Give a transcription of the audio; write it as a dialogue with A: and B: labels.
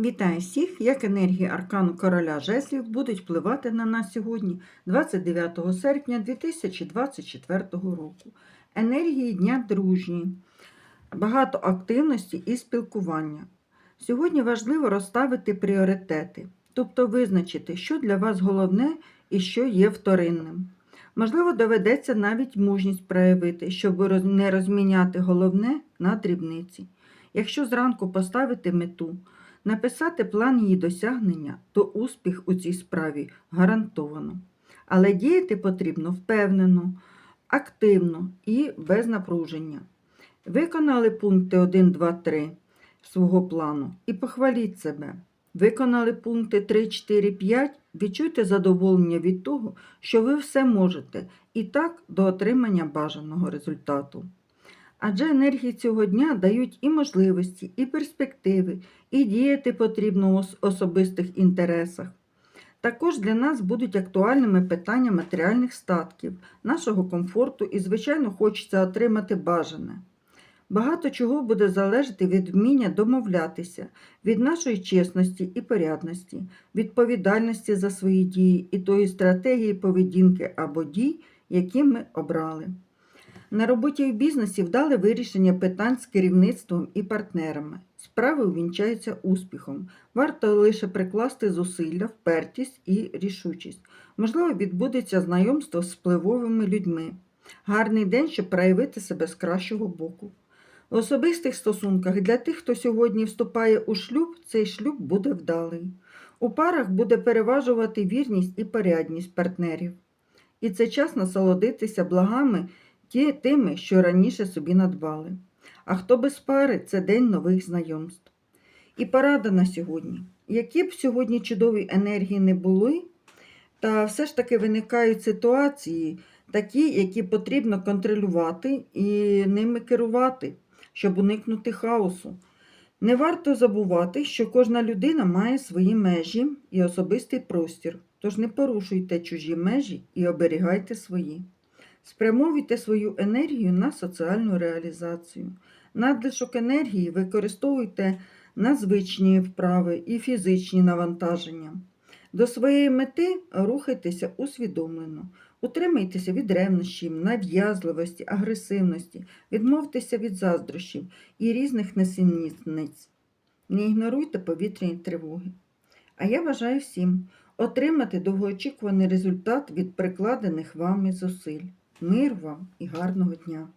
A: Вітаю всіх! Як енергії аркану короля жезлів будуть впливати на нас сьогодні, 29 серпня 2024 року. Енергії дня дружні, багато активності і спілкування. Сьогодні важливо розставити пріоритети, тобто визначити, що для вас головне і що є вторинним. Можливо, доведеться навіть мужність проявити, щоб не розміняти головне на дрібниці. Якщо зранку поставити мету, написати план її досягнення, то успіх у цій справі гарантовано. Але діяти потрібно впевнено, активно і без напруження. Виконали пункти 1, 2, 3 свого плану і похваліть себе. Виконали пункти 3, 4, 5, відчуйте задоволення від того, що ви все можете, і так до отримання бажаного результату. Адже енергії цього дня дають і можливості, і перспективи, і діяти потрібно у особистих інтересах. Також для нас будуть актуальними питання матеріальних статків, нашого комфорту і, звичайно, хочеться отримати бажане. Багато чого буде залежати від вміння домовлятися, від нашої чесності і порядності, відповідальності за свої дії і тої стратегії поведінки або дій, які ми обрали. На роботі в бізнесі вдале вирішення питань з керівництвом і партнерами. Справи увінчаються успіхом. Варто лише прикласти зусилля, впертість і рішучість. Можливо, відбудеться знайомство з впливовими людьми. Гарний день, щоб проявити себе з кращого боку. В особистих стосунках для тих, хто сьогодні вступає у шлюб, цей шлюб буде вдалий. У парах буде переважувати вірність і порядність партнерів. І це час насолодитися благами ті, тими, що раніше собі надбали. А хто без пари це день нових знайомств. І порада на сьогодні. Які б сьогодні чудові енергії не були, та все ж таки виникають ситуації, такі, які потрібно контролювати і ними керувати, щоб уникнути хаосу. Не варто забувати, що кожна людина має свої межі і особистий простір, тож не порушуйте чужі межі і оберігайте свої. Спрямовуйте свою енергію на соціальну реалізацію. Надлишок енергії використовуйте на звичні вправи і фізичні навантаження. До своєї мети рухайтеся усвідомлено. Утримайтеся від ревнощів, нав'язливості, агресивності, відмовтеся від заздрощів і різних несенітниць. Не ігноруйте повітряні тривоги. А я бажаю всім отримати довгоочікуваний результат від прикладених вами зусиль. Мир вам і гарного дня!